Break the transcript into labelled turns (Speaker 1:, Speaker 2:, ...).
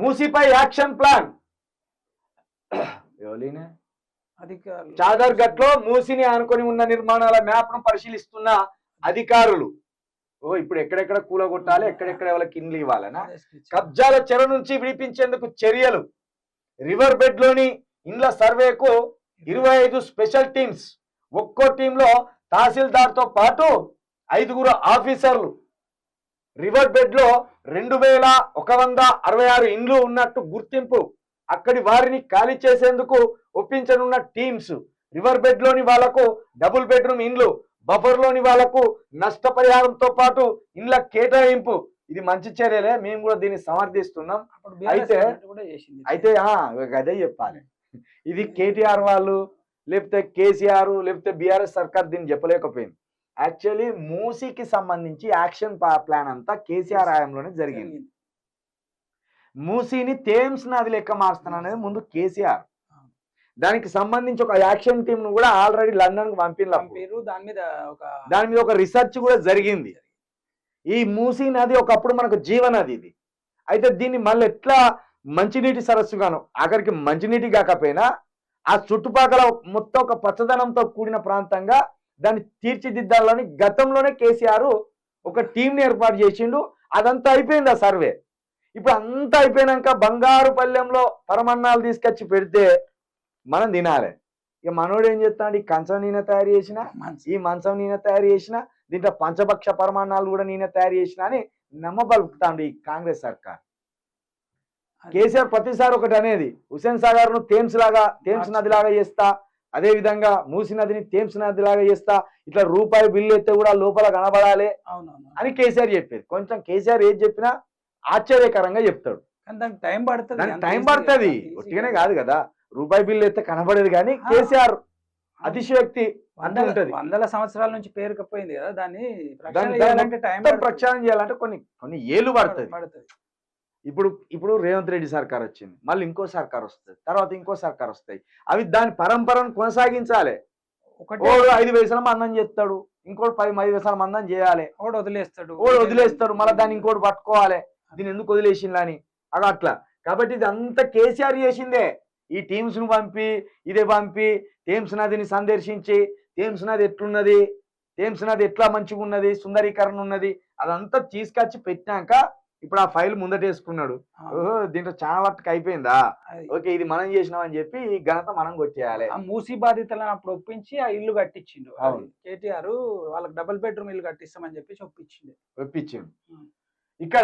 Speaker 1: మూసీపై action plan. ఎవలీనే? చాదర్ గట్లో మూసిని ఆనుకొని ఉన్న నిర్మాణాల మ్యాప్ను పరిశీలిస్తున్న అధికారులు. ఓ ఇప్పుడు ఎక్కడెక్కడ కూలగొట్టాలి ఎక్కడెక్కడ వాళ్ళకి ఇండ్లు ఇవ్వాలనా? కబ్జాల చెర నుంచి విడిపించేందుకు చర్యలు. రివర్ బెడ్లోని ఇండ్ల సర్వేకు ఇరవై ఐదు స్పెషల్ టీమ్స్. ఒక్కో టీంలో తహసీల్దార్తో పాటు ఐదుగురు ఆఫీసర్లు. రివర్ బెడ్లో రెండు వేల ఒక వంద అరవై ఆరు ఇండ్లు ఉన్నట్టు గుర్తింపు. అక్కడి వారిని ఖాళీ చేసేందుకు ఒప్పించనున్న టీమ్స్ రివర్ బెడ్లోని వాళ్ళకు డబుల్ బెడ్రూమ్ ఇండ్లు బఫర్లోని వాళ్ళకు నష్టపరిహారంతో పాటు ఇండ్ల కేటాయింపు. ఇది మంచి చర్యలే మేము కూడా దీన్ని సమర్థిస్తున్నాం. అయితే- అయితే అదే చెప్పాలి. ఇది కేటీఆర్ వాళ్ళు లేకపోతే కేసీఆర్ లేకపోతే బీఆర్ఎస్ సర్కార్ దీన్ని చెప్పలేకపోయింది. యాక్చువల్లీ మూసీకి సంబంధించి యాక్షన్ ప్లాన్ అంతా కేసీఆర్ హయాంలోనే జరిగింది. మూసీని థేమ్స్ నది లెక్క మారుస్తాను అనేది ముందు కేసీఆర్. దానికి సంబంధించి ఒక యాక్షన్ టీమ్ను కూడా ఆల్రెడీ లండన్కు
Speaker 2: పంపిర్రు. దాని మీద ఒక
Speaker 1: దాని మీద ఒక రీసెర్చ్ కూడా జరిగింది. ఈ మూసీ నది ఒకప్పుడు మనకు జీవనది ఇది. అయితే దీన్ని మళ్ళీ ఎట్లా మంచినీటి సరస్సుగాను ఆఖరికి మంచినీటి కాకపోయినా ఆ చుట్టుపక్కల మొత్తం ఒక పచ్చదనంతో కూడిన ప్రాంతంగా దాన్ని తీర్చిదిద్దాలని గతంలోనే కేసీఆర్ ఒక టీంని ఏర్పాటు చేసిండు. అదంతా అయిపోయింది ఆ సర్వే. ఇప్పుడు అంతా అయిపోయినాక బంగారు పల్లెంలో పరమన్నాలు తీసుకొచ్చి పెడితే మనం తినాలి. ఇక మనోడు ఏం చేస్తాడు? ఈ కంచం నూనె తయారు చేసిన ఈ మంచం నేనే తయారు చేసిన దీంట్లో పంచభక్ష పరమాణాలు కూడా నేనే తయారు చేసిన అని నమ్మబలుపుతాండు ఈ కాంగ్రెస్ సర్కార్. కేసీఆర్ ప్రతిసారి ఒకటి అనేది హుసేన్ సాగర్ను థేమ్స్ లాగా థేమ్స్ నది లాగా చేస్తా అదే విధంగా మూసి నదిని థేమ్స్ నది లాగా చేస్తా ఇట్లా రూపాయి బిల్లు ఎత్తే కూడా లోపల కనబడాలి అని కేసీఆర్ చెప్పేది. కొంచెం కేసీఆర్ ఏది చెప్పినా ఆశ్చర్యకరంగా చెప్తాడు.
Speaker 2: దానికి టైం పడుతుంది.
Speaker 1: టైం పడుతుంది. ఒట్టిగానే
Speaker 2: కాదు.
Speaker 1: కాదు. రూపాయి బిల్లు ఎత్తే కనబడేది కానీ. కేసీఆర్ అతిశయోక్తి
Speaker 2: వందల సంవత్సరాల నుంచి పేరుకపోయింది కదా దాన్ని ప్రక్షాళన చేయాలంటే
Speaker 1: కొన్ని కొన్ని ఏళ్ళు పడుతుంది. ఇప్పుడు ఇప్పుడు రేవంత్ రెడ్డి సర్కార్ వచ్చింది. మళ్ళీ ఇంకో సర్కార్ వస్తుంది. తర్వాత ఇంకో సర్కార్ వస్తాయి. అవి దాని పరంపరను కొనసాగించాలి.
Speaker 2: ఒకటి.
Speaker 1: ఐదు పైసల మందం చేస్తాడు. ఇంకోటి పది ఐదు పైసల మందం చేయాలి.
Speaker 2: ఒకటి వదిలేస్తాడు.
Speaker 1: ఓడు వదిలేస్తాడు. మళ్ళీ దాన్ని ఇంకోటి పట్టుకోవాలి. దీన్ని ఎందుకు వదిలేసిండ్లా అని అట్లా. కాబట్టి ఇది అంతా కేసీఆర్ చేసిందే. ఈ టీమ్స్ను పంపి ఇదే పంపి థేమ్స్ నదిని సందర్శించి థేమ్స్ నది ఎట్లున్నది? థేమ్స్ నది ఎట్లా మంచిగా ఉన్నది సుందరీకరణ ఉన్నది? అదంతా తీసుకొచ్చి పెట్టినాక ఇప్పుడు ఆ ఫైల్ ముందటేసుకున్నాడు. ఓహో దీంట్లో చాలా వరకు అయిపోయిందా. ఓకే ఇది మనం చేసినాం అని చెప్పి ఈ ఘనత మనం కొట్టేయాలి.
Speaker 2: ఆ మూసి బాధితులను అప్పుడు ఒప్పించి ఆ ఇల్లు కట్టించిండు. కేటీఆర్ వాళ్ళకి డబుల్ బెడ్రూమ్ ఇల్లు కట్టిస్తామని చెప్పి ఒప్పించిండు.
Speaker 1: ఒప్పించిండు. ఇక్కడ